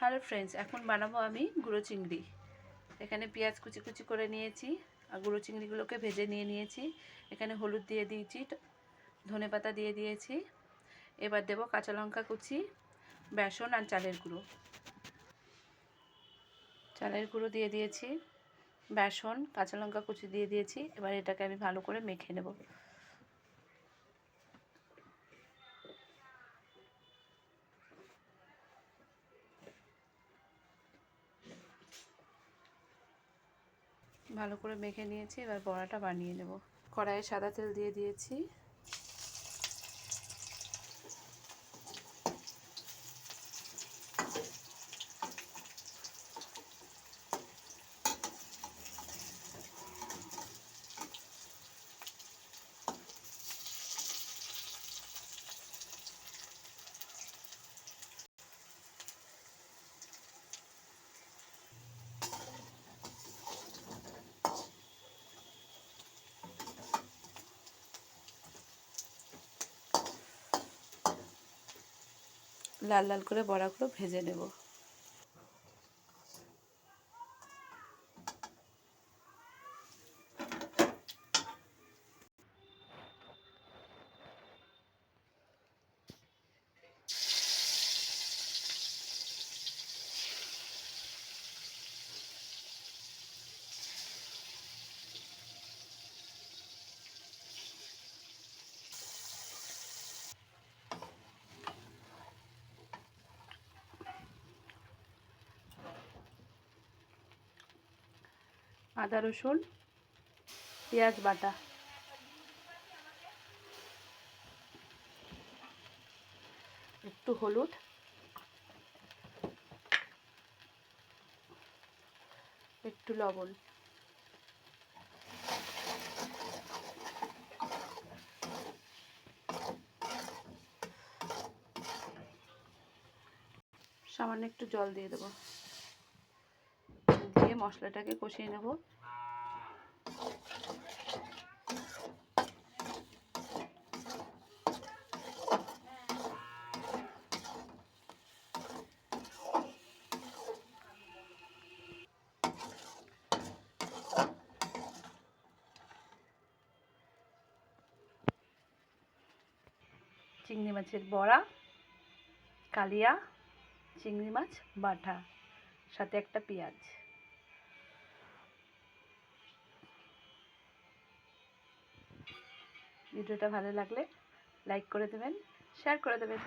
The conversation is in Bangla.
হ্যালো ফ্রেন্ডস এখন বানাবো আমি গুঁড়ো চিংড়ি। এখানে পেঁয়াজ কুচি কুচি করে নিয়েছি আর গুঁড়ো চিংড়িগুলোকে ভেজে নিয়ে নিয়েছি। এখানে হলুদ দিয়ে দিয়েছি, ধনে পাতা দিয়ে দিয়েছি। এবার দেব কাঁচা লঙ্কা কুচি, বেসন আর চালের গুঁড়ো। চালের গুঁড়ো দিয়ে দিয়েছি, বেসন, কাঁচা লঙ্কা কুচি দিয়ে দিয়েছি। এবার এটাকে আমি ভালো করে মেখে নেব। ভালো করে মেখে নিয়েছি এবার বড়াটা বানিয়ে নেব। কড়াইয়ে সাদা তেল দিয়ে দিয়েছি। লাল লাল করে বড়াগুলো ভেজে নেব। আদা রসুন পেঁয়াজ বাটা। একটু হলুদ। একটু লবণ। সামান্য একটু জল দিয়ে দেবো। মশলাটাকে কষিয়ে নেব। চিংড়ি মাছের বড়া কালিয়া চিংড়ি মাছ বাটা সাথে একটা পেঁয়াজ। ভিডিওটা ভালো লাগলে লাইক করে দেবেন শেয়ার করে দেবেন।